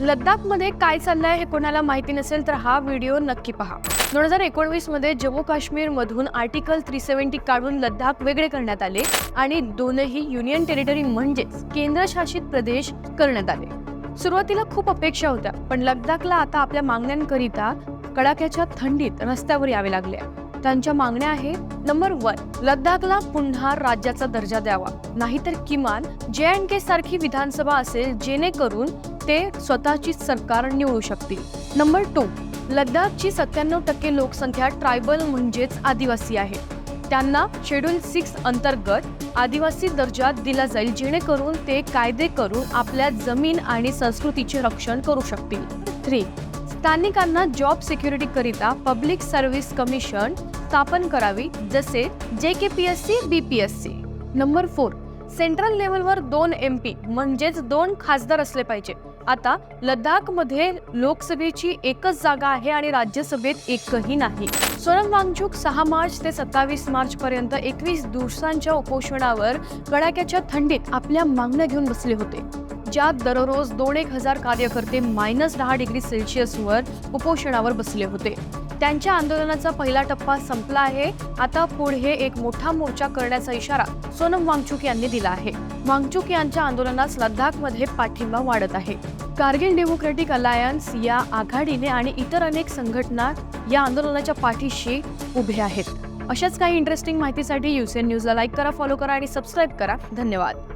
लद्दाखमध्ये काय चाललंय हे कोणाला माहिती नसेल तर हा व्हिडिओ नक्की पहा. दोन हजार एकोणवीसमध्ये जम्मू काश्मीर मधून आर्टिकल थ्री सेव्हन्टी काढून लद्दाख वेगळे करण्यात आले आणि दोनही युनियन टेरिटरी म्हणजेच केंद्रशासित प्रदेश करण्यात आले. सुरुवातीला खूप अपेक्षा होत्या पण लद्दाखला आता आपल्या मागण्यांकरिता कडाक्याच्या थंडीत रस्त्यावर यावे लागले. त्यांच्या मागण्या आहेत. नंबर वन लद्दाखला पुन्हा राज्याचा दर्जा द्यावा. नाहीतर किमान जे अँड के सारखी विधानसभा असेल जेणेकरून ते स्वतःची सरकार निवडू शकतील. नंबर टू लद्दाखची सत्त्याण्णव टक्के लोकसंख्या ट्रायबल म्हणजेच आदिवासी आहे. त्यांना शेड्यूल सिक्स अंतर्गत आदिवासी दर्जा दिला जाईल जेणेकरून ते कायदे करून आपल्या जमीन आणि संस्कृतीचे रक्षण करू शकतील. थ्री स्थानिकांना जॉब सिक्युरिटी करिता पब्लिक सर्व्हिस कमिशन स्थापन करावी जसे J K P S C B P S C. Number four central लेवलवर दोन एम पी म्हणजेच दोन खासदार असले पाहिजे. आता लडाखमध्ये लोकसभेची एकच जागा आहे आणि राज्यसभेत एकही नाही. सोनम वांगचूक सहा मार्च ते सत्तावीस मार्च पर्यंत एकवीस दिवसांच्या उपोषणावर कडाक्याच्या थंडीत आपल्या मागण्या घेऊन बसले होते. ज्यात दररोज दोन एक हजार कार्यकर्ते मायनस दहा डिग्री सेल्सिअसवर उपोषणावर बसले होते. त्यांच्या आंदोलनाचा पहिला टप्पा संपला आहे. आता पुढे एक मोठा मोर्चा करण्याचा इशारा सोनम वांगचूक यांनी दिला आहे. वांगचूक यांच्या आंदोलनास लद्दाखमध्ये पाठिंबा वाढत आहे. कारगिल डेमोक्रेटिक अलायन्स या आघाडीने आणि इतर अनेक संघटना या आंदोलनाच्या पाठीशी उभे आहेत. अशाच काही इंटरेस्टिंग माहितीसाठी युसेन न्यूजला लाईक करा फॉलो करा आणि सबस्क्राईब करा. धन्यवाद.